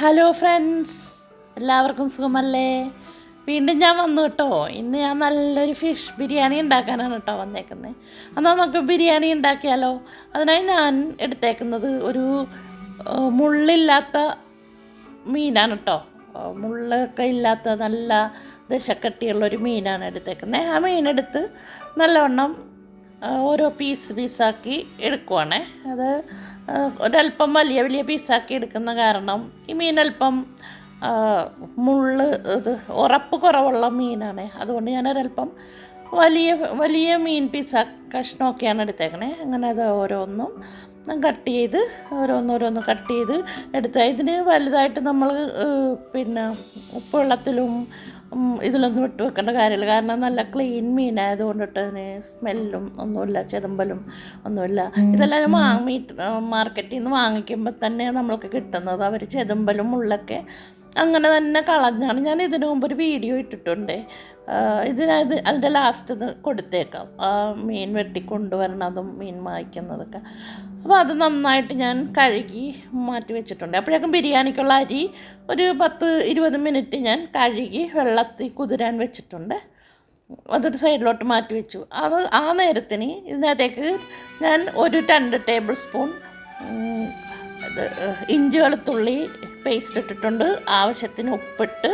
Hello friends എല്ലാവർക്കും സുഖമല്ലേ? വീണ്ടും ഞാൻ വന്നു കേട്ടോ. ഇന്ന് ഞാൻ നല്ലൊരു ഫിഷ് ബിരിയാണി ഉണ്ടാക്കാനാണ് കേട്ടോ വന്നേക്കുന്നത് എന്നാൽ നമുക്ക് ബിരിയാണി ഉണ്ടാക്കിയാലോ? അതിനായി ഞാൻ എടുത്തേക്കുന്നത് ഒരു മുള്ളില്ലാത്ത മീനാണ് കേട്ടോ. മുള്ളൊക്കെ ഇല്ലാത്ത നല്ല ദശക്കട്ടിയുള്ളൊരു മീനാണ് എടുത്തേക്കുന്നത് ആ മീനെടുത്ത് നല്ലവണ്ണം ഓരോ പീസ് പീസാക്കി എടുക്കുവാണേ. അത് ഒരല്പം വലിയ വലിയ പീസാക്കി എടുക്കുന്ന കാരണം ഈ അല്പം മുള്ള് ഇത് ഉറപ്പ് കുറവുള്ള മീനാണ്. അതുകൊണ്ട് ഞാൻ ഒരല്പം വലിയ വലിയ മീൻ പീസ കഷ്ണമൊക്കെയാണ് എടുത്തേക്കണേ. അങ്ങനെ അത് ഓരോന്നും കട്ട് ചെയ്ത് ഓരോന്നോരോന്ന് കട്ട് ചെയ്ത് എടുത്ത്. ഇതിന് വലുതായിട്ട് നമ്മൾ പിന്നെ ഉപ്പുവെള്ളത്തിലും ഇതിലൊന്നും ഇട്ട് വെക്കേണ്ട കാര്യമില്ല. കാരണം നല്ല ക്ലീൻ മീനായതുകൊണ്ടിട്ട് അതിന് സ്മെല്ലും ഒന്നുമില്ല ചെതമ്പലും ഒന്നുമില്ല. ഇതെല്ലാം വാങ്ങി മാർക്കറ്റിൽ നിന്ന് വാങ്ങിക്കുമ്പോൾ തന്നെ നമ്മൾക്ക് കിട്ടുന്നത്. അവർ ചെതമ്പലും മുള്ളൊക്കെ അങ്ങനെ തന്നെ കളഞ്ഞാണ്. ഞാൻ ഇതിനു മുമ്പ് ഒരു വീഡിയോ ഇട്ടിട്ടുണ്ട്. ഇതിനത് അതിന്റെ ലാസ്റ്റ് ഇത് കൊടുത്തേക്കാം. ആ മീൻ വെട്ടി കൊണ്ടുവരണതും മീൻ മായ്ക്കുന്നതൊക്കെ. അപ്പോൾ അത് നന്നായിട്ട് ഞാൻ കഴുകി മാറ്റി വെച്ചിട്ടുണ്ട്. അപ്പോഴേക്കും ബിരിയാണിക്കുള്ള അരി ഒരു പത്ത് ഇരുപത് മിനിറ്റ് ഞാൻ കഴുകി വെള്ളത്തിൽ കുതിരാൻ വെച്ചിട്ടുണ്ട്. അതൊരു സൈഡിലോട്ട് മാറ്റി വെച്ചു. അത് ആ നേരത്തിന് ഇതിനകത്തേക്ക് ഞാൻ ഒരു രണ്ട് ടേബിൾ സ്പൂൺ ഇത് ഇഞ്ചി വെളുത്തുള്ളി പേസ്റ്റ് ഇട്ടിട്ടുണ്ട്. ആവശ്യത്തിന് ഉപ്പിട്ട്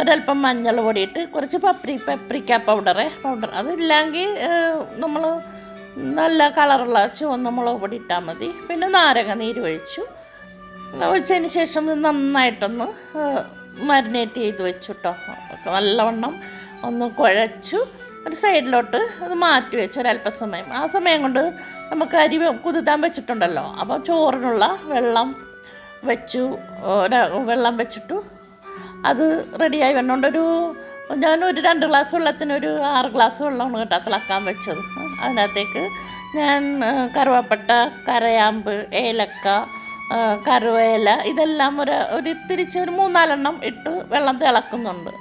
ഒരല്പം മഞ്ഞൾ പൊടിയിട്ട് കുറച്ച് പപ്രി പപ്രിക്ക പൗഡറ് പൗഡർ അതില്ലെങ്കിൽ നമ്മൾ നല്ല കളറുള്ള ചുവന്ന മുളക് പൊടി ഇട്ടാൽ മതി. പിന്നെ നാരങ്ങ നീര് ഒഴിച്ചു. ഒഴിച്ചതിന് ശേഷം നന്നായിട്ടൊന്ന് മരിനേറ്റ് ചെയ്ത് വെച്ചു കേട്ടോ നല്ലവണ്ണം ഒന്ന് കുഴച്ചു. ഒരു സൈഡിലോട്ട് അത് മാറ്റി വെച്ചു ഒരല്പസമയം ആ സമയം കൊണ്ട് നമുക്ക് അരി കുതിർത്താൻ വെച്ചിട്ടുണ്ടല്ലോ. അപ്പോൾ ചോറിനുള്ള വെള്ളം വെച്ചു വെള്ളം വെച്ചിട്ടു. അത് റെഡിയായി. വന്നുകൊണ്ടൊരു ഞാനൊരു രണ്ട് ഗ്ലാസ് വെള്ളത്തിന് ഒരു ആറ് ഗ്ലാസ് വെള്ളമാണ് കേട്ടോ തിളക്കാൻ വെച്ചത്. അതിനകത്തേക്ക് ഞാൻ കറുവപ്പട്ട കരയാമ്പ് ഏലക്ക കറുവേല ഇതെല്ലാം ഒരു ഒരു തിരിച്ച് ഒരു മൂന്നാലെണ്ണം ഇട്ട് വെള്ളം തിളക്കുന്നുണ്ട്.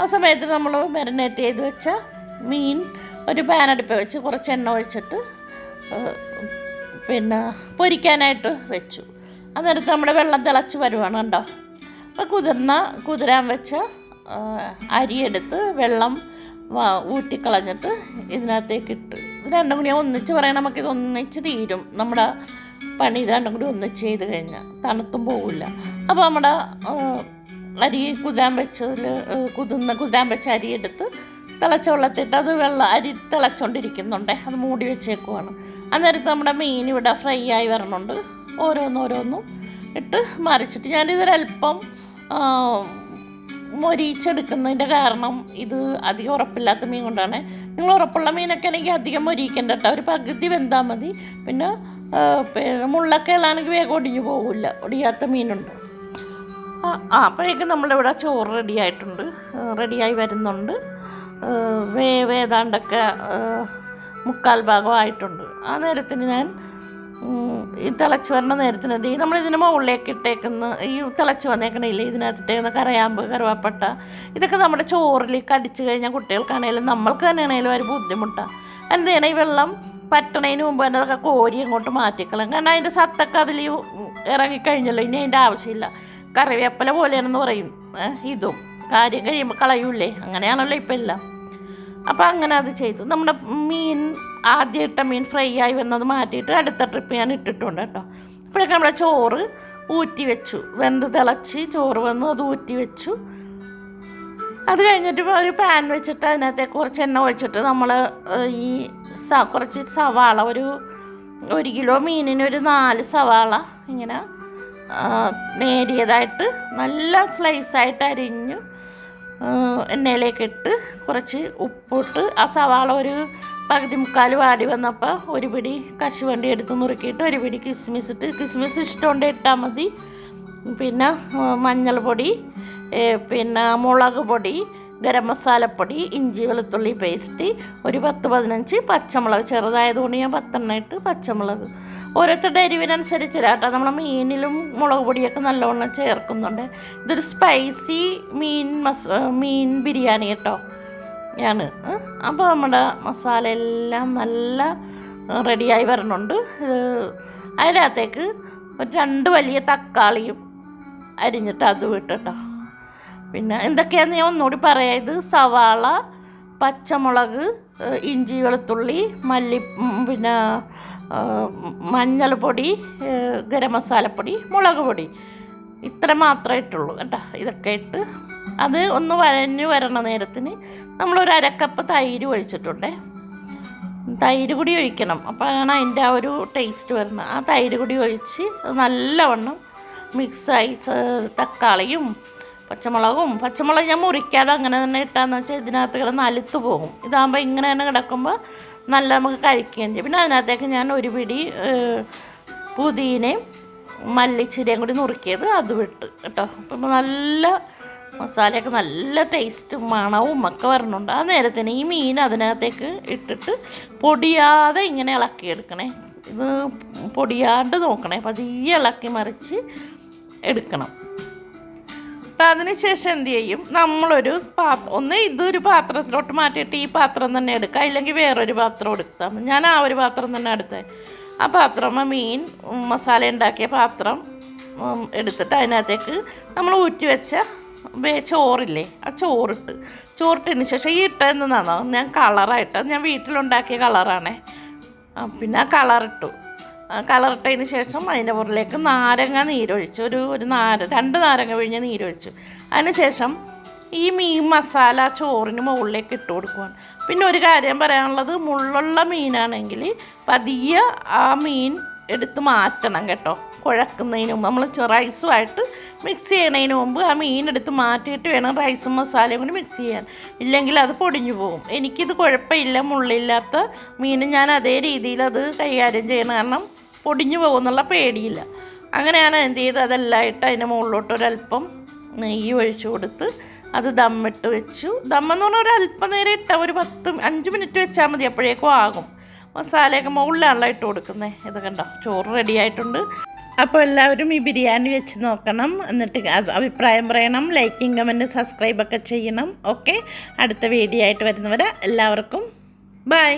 ആ സമയത്ത് നമ്മൾ മെറിനേറ്റ് ചെയ്ത് വെച്ച മീൻ ഒരു പാനടുപ്പ് വെച്ച് കുറച്ച് എണ്ണ ഒഴിച്ചിട്ട് പിന്നെ പൊരിക്കാനായിട്ട് വെച്ചു. അന്നേരത്ത് നമ്മുടെ വെള്ളം തിളച്ച് വരുവാണ് കണ്ടോ? അപ്പോൾ കുതിർന്ന കുതിരാൻ വെച്ച അരിയെടുത്ത് വെള്ളം ഊറ്റിക്കളഞ്ഞിട്ട് ഇതിനകത്തേക്ക് ഇട്ട്. ഇത് രണ്ടും കൂടി ഒന്നിച്ച് പറയാൻ നമുക്കിത് ഒന്നിച്ച് തീരും. നമ്മുടെ പണി ഇത് രണ്ടും കൂടി ഒന്നിച്ച് ചെയ്ത് കഴിഞ്ഞാൽ തണുത്തും പോകില്ല. അപ്പോൾ നമ്മുടെ അരി കുതിരാൻ വെച്ചതിൽ കുതിർന്ന് കുതിരാൻ വെച്ച അരി എടുത്ത് തിളച്ച വെള്ളത്തിട്ട് അത് വെള്ളം അരി തിളച്ചുകൊണ്ടിരിക്കുന്നുണ്ടേ അത് മൂടി വെച്ചേക്കുവാണ്. അന്നേരത്ത് നമ്മുടെ മീൻ ഇവിടെ ഫ്രൈ ആയി വരണുണ്ട്. ഓരോന്നോരോന്നും ഇട്ട് മറിച്ചിട്ട് ഞാനിതൊരല്പം മൊരിച്ചെടുക്കുന്നതിന്റെ കാരണം ഇത് അധികം ഉറപ്പില്ലാത്ത മീൻ കൊണ്ടാണ്. നിങ്ങൾ ഉറപ്പുള്ള മീനൊക്കെ ആണെങ്കിൽ അധികം മൊരിക്കണ്ട കേട്ടോ ഒരു പകുതി വെന്താൽ മതി. പിന്നെ പിന്നെ മുള്ളൊക്കെ ഉള്ളതാണെങ്കിൽ വേഗം ഒടിഞ്ഞു പോകില്ല ഒടിയാത്ത മീനുണ്ട്. ആ അപ്പോഴേക്കും നമ്മുടെ നമ്മളിവിടെ ചോറ് റെഡിയായിട്ടുണ്ട്. റെഡിയായി വരുന്നുണ്ട്. വേവേതാണ്ടൊക്കെ മുക്കാൽ ഭാഗമായിട്ടുണ്ട് ആ നേരത്തിന് ഞാൻ ഈ തിളച്ച് വരണ നേരത്തിന് ഈ നമ്മളിതിന് മുകളിലേക്ക് ഇട്ടേക്കുന്ന ഈ തിളച്ച് വന്നേക്കണില്ലേ ഇതിനകത്തിട്ടേക്കുന്ന കരയാമ്പ് കറുവാപ്പട്ട ഇതൊക്കെ നമ്മുടെ ചോറിൽ കടിച്ചു കഴിഞ്ഞാൽ കുട്ടികൾക്കാണേലും നമ്മൾക്ക് തന്നെയാണേലും ഒരു ബുദ്ധിമുട്ടാണ് എന്ത് ചെയ്യണം ഈ വെള്ളം പറ്റണതിന് മുമ്പ് തന്നെ അതൊക്കെ കോരി അങ്ങോട്ട് മാറ്റിക്കളയും കാരണം അതിന്റെ സത്തൊക്കെ അതിൽ ഇറങ്ങിക്കഴിഞ്ഞല്ലോ ഇനി അതിന്റെ ആവശ്യമില്ല. കറിവേപ്പില പോലെയാണെന്ന് പറയും. ഇതും. കാര്യം കഴിയുമ്പോൾ കളയൂലേ അങ്ങനെയാണല്ലോ ഇപ്പം എല്ലാം. അപ്പോൾ അങ്ങനെ അത് ചെയ്തു. നമ്മുടെ മീൻ ആദ്യം ഇട്ട മീൻ ഫ്രൈ ആയി വന്നത് മാറ്റിയിട്ട് അടുത്ത ട്രിപ്പ് ഞാൻ ഇട്ടിട്ടുണ്ട് കേട്ടോ. അപ്പോഴൊക്കെ നമ്മുടെ ചോറ് ഊറ്റി വെച്ചു. വെന്ത് തിളച്ച് ചോറ് വന്നു അത് ഊറ്റി വെച്ചു. അത് കഴിഞ്ഞിട്ട് ഒരു പാൻ വെച്ചിട്ട് അതിനകത്തേക്ക് കുറച്ച് എണ്ണ ഒഴിച്ചിട്ട് നമ്മൾ ഈ സ കുറച്ച് സവാള ഒരു ഒരു കിലോ മീനിന് ഒരു നാല് സവാള ഇങ്ങനെ നേരിയതായിട്ട് നല്ല സ്ലൈസായിട്ട് അരിഞ്ഞു എണ്ണയിലേക്ക് ഇട്ട് കുറച്ച് ഉപ്പിട്ട് ആ സവാള ഒരു പകുതി മുക്കാൽ വാടി വന്നപ്പോൾ ഒരു പിടി കശുവണ്ടി എടുത്ത് നുറുക്കിയിട്ട് ഒരു പിടി കിസ്മിസ് ഇട്ട്. കിസ്മിസ് ഇഷ്ടമുണ്ട് ഇട്ടാൽ മതി. പിന്നെ മഞ്ഞൾപ്പൊടി പിന്നെ മുളക് പൊടി ഗരം മസാലപ്പൊടി ഇഞ്ചി വെളുത്തുള്ളി പേസ്റ്റ് ഒരു പത്ത് പതിനഞ്ച് പച്ചമുളക് ചെറുതായതുകൊണ്ട് ഞാൻ പത്തെണ്ണ ഇട്ട് പച്ചമുളക്. ഓരോരുത്തരുടെ എരിവിനനുസരിച്ച് കേട്ടോ. നമ്മൾ മീനിലും മുളക് പൊടിയൊക്കെ നല്ലവണ്ണം ചേർക്കുന്നുണ്ട്. ഇതൊരു സ്പൈസി മീൻ മസ മീൻ ബിരിയാണി കേട്ടോ. ഞാൻ അപ്പോൾ നമ്മുടെ മസാല എല്ലാം നല്ല റെഡിയായി വരണുണ്ട്. അതിനകത്തേക്ക് ഒരു രണ്ട് വലിയ തക്കാളിയും അരിഞ്ഞിട്ട് അത് വിട്ടോ പിന്നെ എന്തൊക്കെയാന്ന് ഞാൻ ഒന്നുകൂടി പറയാം. ഇത് സവാള പച്ചമുളക് ഇഞ്ചി വെളുത്തുള്ളി മല്ലി പിന്നെ മഞ്ഞൾപ്പൊടി ഗരം മസാലപ്പൊടി മുളക് പൊടി ഇത്ര മാത്രമേ ഇട്ടുള്ളൂ കേട്ടോ. ഇതൊക്കെ ഇട്ട് അത് ഒന്ന് വരഞ്ഞ് വരണ നേരത്തിന് നമ്മളൊരു അരക്കപ്പ് തൈര് ഒഴിച്ചിട്ടുണ്ട്. തൈര് കൂടി ഒഴിക്കണം. അപ്പോഴാണ് അതിന്റെ ആ ഒരു ടേസ്റ്റ് വരുന്നത്. ആ തൈര് കൂടി ഒഴിച്ച് നല്ലവണ്ണം മിക്സായി തക്കാളിയും പച്ചമുളകും പച്ചമുളക് ഞാൻ മുറിക്കാതെ അങ്ങനെ തന്നെ ഇട്ടാന്ന് വെച്ചാൽ ഇതിനകത്ത് കിടന്ന് അലുത്ത് പോകും. ഇതാകുമ്പോൾ ഇങ്ങനെ തന്നെ കിടക്കുമ്പോൾ നല്ല നമുക്ക് കഴിക്കുകയും ചെയ്യും. പിന്നെ അതിനകത്തേക്ക് ഞാൻ ഒരു പിടി പുതിനയും മല്ലിച്ചീരയും കൂടി നുറുക്കിയത് അത് വിട്ട് കേട്ടോ. അപ്പം നല്ല മസാലയൊക്കെ നല്ല ടേസ്റ്റും മണവും ഒക്കെ വരണുണ്ട്. ആ നേരത്തിന് ഈ മീൻ അതിനകത്തേക്ക് ഇട്ടിട്ട് പൊടിയാതെ ഇങ്ങനെ ഇളക്കിയെടുക്കണേ. ഇത് പൊടിയാണ്ട് നോക്കണേ. പതിയെ ഇളക്കി മറിച്ച് എടുക്കണം. അപ്പം അതിനുശേഷം എന്ത് ചെയ്യും? നമ്മളൊരു പാത്രം ഒന്ന് ഇതൊരു പാത്രത്തിലോട്ട് മാറ്റിയിട്ട് ഈ പാത്രം തന്നെ എടുക്കുക. അല്ലെങ്കിൽ വേറൊരു പാത്രം എടുക്കാം. ഞാൻ ആ ഒരു പാത്രം തന്നെ എടുത്തത് ആ പാത്രം മീൻ മസാല ഉണ്ടാക്കിയ പാത്രം എടുത്തിട്ട് അതിനകത്തേക്ക് നമ്മൾ ഊറ്റി വെച്ച ചോറില്ലേ ആ ചോറിട്ട്. ചോറിട്ടതിന് ശേഷം ഈ ഇട്ട എന്താണോ ഞാൻ കളറായിട്ട് ഞാൻ വീട്ടിലുണ്ടാക്കിയ കളറാണേ പിന്നെ ആ കളറിട്ടു കളറിട്ടതിന് ശേഷം അതിന്റെ പുറകിലേക്ക് നാരങ്ങ നീരൊഴിച്ചു. ഒരു ഒരു നാര രണ്ട് നാരങ്ങ പിഴിഞ്ഞ് നീരൊഴിച്ചു. അതിന് ശേഷം ഈ മീൻ മസാല ചോറിന് മുകളിലേക്ക് ഇട്ട് കൊടുക്കുവാണ്. പിന്നെ ഒരു കാര്യം പറയാനുള്ളത് മുള്ളുള്ള മീനാണെങ്കിൽ പതിയെ ആ മീൻ എടുത്ത് മാറ്റണം കേട്ടോ. കുഴക്കുന്നതിന് മുമ്പ് നമ്മൾ റൈസുമായിട്ട് മിക്സ് ചെയ്യണതിന് മുമ്പ് ആ മീൻ എടുത്ത് മാറ്റിയിട്ട് വേണം റൈസും മസാലയും കൂടി മിക്സ് ചെയ്യാൻ. ഇല്ലെങ്കിൽ അത് പൊടിഞ്ഞു പോകും. എനിക്കിത് കുഴപ്പമില്ല മുള്ളില്ലാത്ത മീൻ ഞാൻ അതേ രീതിയിൽ അത് കൈകാര്യം ചെയ്യണം. കാരണം പൊടിഞ്ഞു പോകുന്നുള്ള പേടിയില്ല. അങ്ങനെയാണ് എന്ത് ചെയ്ത് അതെല്ലാം ഇട്ട് അതിന്റെ മുകളിലോട്ടൊരല്പം നെയ്യ് ഒഴിച്ചു കൊടുത്ത് അത് ദമ്മിട്ട് വെച്ചു. ദമ്മെന്ന് പറഞ്ഞാൽ ഒരു അല്പം നേരം ഇട്ട ഒരു പത്ത് അഞ്ച് മിനിറ്റ് വെച്ചാൽ മതി അപ്പോഴേക്കും ആകും. മസാലയൊക്കെ മുകളിലാണല്ലോ ഇട്ട് കൊടുക്കുന്നത് ഇത് കണ്ടോ? ചോറ് റെഡി ആയിട്ടുണ്ട്. അപ്പോൾ എല്ലാവരും ഈ ബിരിയാണി വെച്ച് നോക്കണം. എന്നിട്ട് അഭിപ്രായം പറയണം. ലൈക്കിങ് കമന്റ് സബ്സ്ക്രൈബൊക്കെ ചെയ്യണം. ഓക്കെ അടുത്ത വീഡിയോ ആയിട്ട് വരുന്നവരെ എല്ലാവർക്കും ബൈ